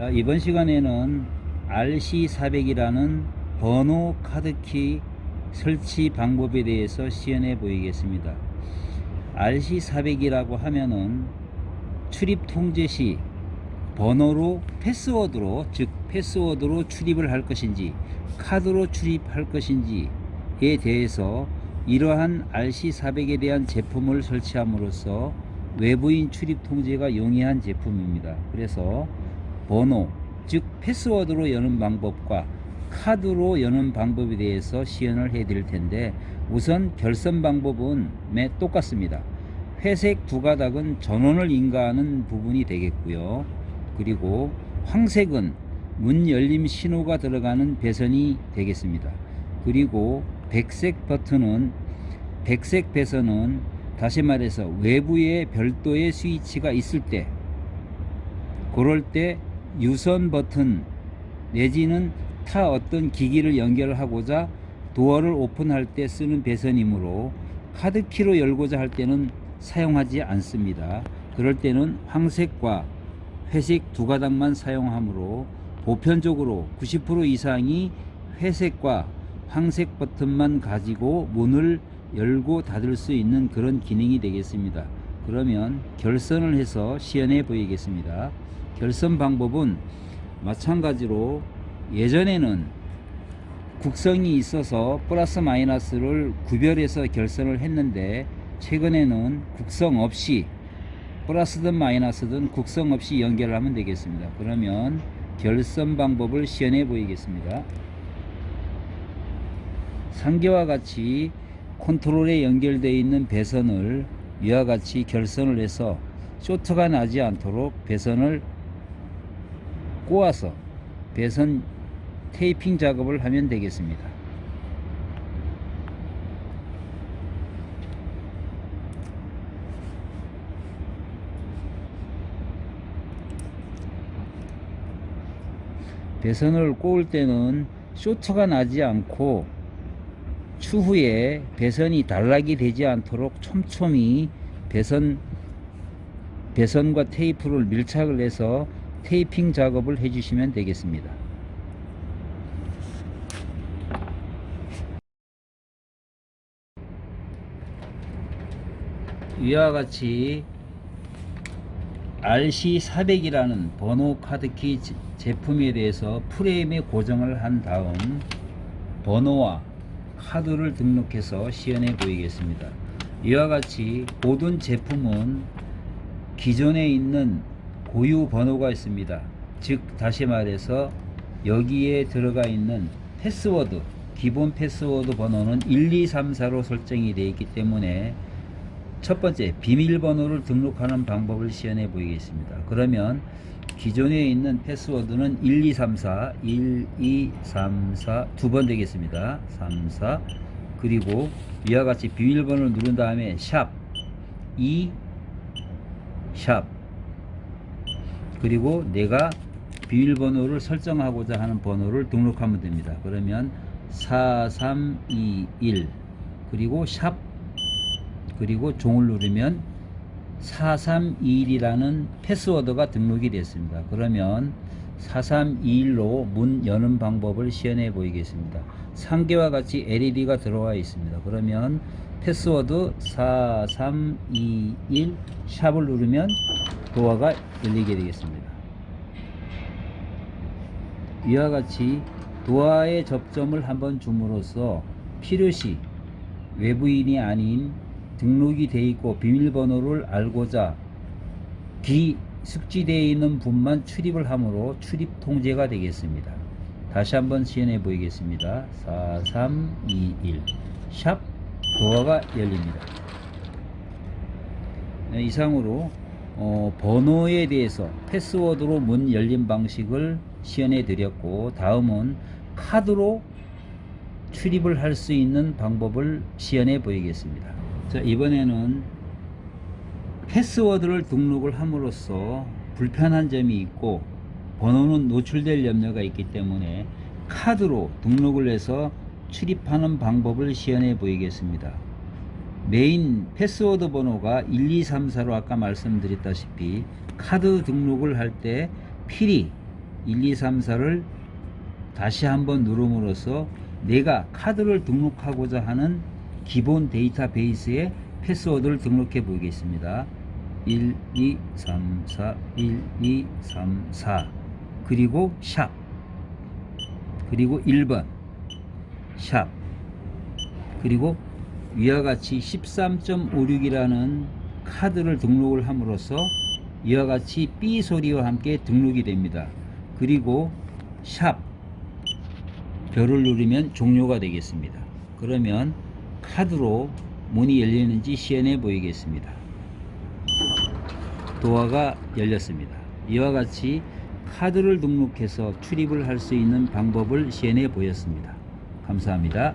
아, 이번 시간에는 RC400이라는 번호 카드키 설치 방법에 대해서 시연해 보이겠습니다. RC400이라고 하면은 출입 통제 시 번호로 패스워드로 즉 패스워드로 출입을 할 것인지 카드로 출입할 것인지에 대해서 이러한 RC400에 대한 제품을 설치함으로써 외부인 출입 통제가 용이한 제품입니다. 그래서 번호 즉 패스워드로 여는 방법과 카드로 여는 방법에 대해서 시연을 해 드릴 텐데 우선 결선 방법은 매 똑같습니다. 회색 두 가닥은 전원을 인가하는 부분이 되겠고요. 그리고 황색은 문 열림 신호가 들어가는 배선이 되겠습니다. 그리고 백색 버튼은 백색 배선은 다시 말해서 외부에 별도의 스위치가 있을 때 그럴 때 유선 버튼 내지는 타 어떤 기기를 연결하고자 도어를 오픈할 때 쓰는 배선이므로 카드키로 열고자 할 때는 사용하지 않습니다. 그럴 때는 황색과 회색 두 가닥만 사용하므로 보편적으로 90% 이상이 회색과 황색 버튼만 가지고 문을 열고 닫을 수 있는 그런 기능이 되겠습니다. 그러면 결선을 해서 시연해 보이겠습니다. 결선 방법은 마찬가지로 예전에는 국성이 있어서 플러스 마이너스를 구별해서 결선을 했는데 최근에는 국성 없이 플러스든 마이너스든 국성 없이 연결을 하면 되겠습니다. 그러면 결선 방법을 시연해 보이겠습니다. 상계와 같이 컨트롤에 연결되어 있는 배선을 위와 같이 결선을 해서 쇼트가 나지 않도록 배선을 꼬아서 배선 테이핑 작업을 하면 되겠습니다. 배선을 꼬을 때는 쇼트가 나지 않고 추후에 배선이 단락이 되지 않도록 촘촘히 배선 배선과 테이프를 밀착을 해서 테이핑 작업을 해주시면 되겠습니다. 이와 같이 RC400이라는 번호 카드키 제- 제품에 대해서 프레임에 고정을 한 다음 번호와 카드를 등록해서 시연해 보이겠습니다. 이와 같이 모든 제품은 기존에 있는 고유 번호가 있습니다. 즉 다시 말해서 여기에 들어가 있는 패스워드 기본 패스워드 번호는 1234로 설정이 되어 있기 때문에 첫 번째 비밀번호를 등록하는 방법을 시연해 보이겠습니다. 그러면 기존에 있는 패스워드는 1234 1234 두 번 되겠습니다. 34 그리고 위와 같이 비밀번호를 누른 다음에 샵 2 샵 그리고 내가 비밀번호를 설정하고자 하는 번호를 등록하면 됩니다. 그러면 4321 그리고 샵 그리고 종을 누르면 4321이라는 패스워드가 등록이 됐습니다. 그러면 4321로 문 여는 방법을 시연해 보이겠습니다. 상계와 같이 LED가 들어와 있습니다. 그러면 패스워드 4321 샵을 누르면 도어가 열리게 되겠습니다. 이와 같이 도어에 접점을 한번 줌으로써 필요시 외부인이 아닌 등록이 돼 있고 비밀번호를 알고자 기 숙지되어 있는 분만 출입을 하므로 출입 통제가 되겠습니다. 다시 한번 시연해 보이겠습니다. 4321 샵 도어가 열립니다. 네, 이상으로 어, 번호에 대해서 패스워드로 문 열림 방식을 시연해 드렸고 다음은 카드로 출입을 할 수 있는 방법을 시연해 보이겠습니다. 자, 이번에는 패스워드를 등록을 함으로써 불편한 점이 있고 번호는 노출될 염려가 있기 때문에 카드로 등록을 해서 출입하는 방법을 시연해 보이겠습니다. 메인 패스워드 번호가 1234로 아까 말씀드렸다시피 카드 등록을 할 때 필히 1, 2, 3, 4를 다시 한번 누름으로써 내가 카드를 등록하고자 하는 기본 데이터베이스에 패스워드를 등록해 보겠습니다. 1, 2, 3, 4, 1, 2, 3, 4 그리고 샵 그리고 1번 샵 그리고 위와 같이 13.56이라는 카드를 등록을 함으로써 이와 같이 B 소리와 함께 등록이 됩니다. 그리고 샵 별을 누르면 종료가 되겠습니다. 그러면 카드로 문이 열리는지 시연해 보이겠습니다. 도어가 열렸습니다. 이와 같이 카드를 등록해서 출입을 할 수 있는 방법을 시연해 보였습니다. 감사합니다.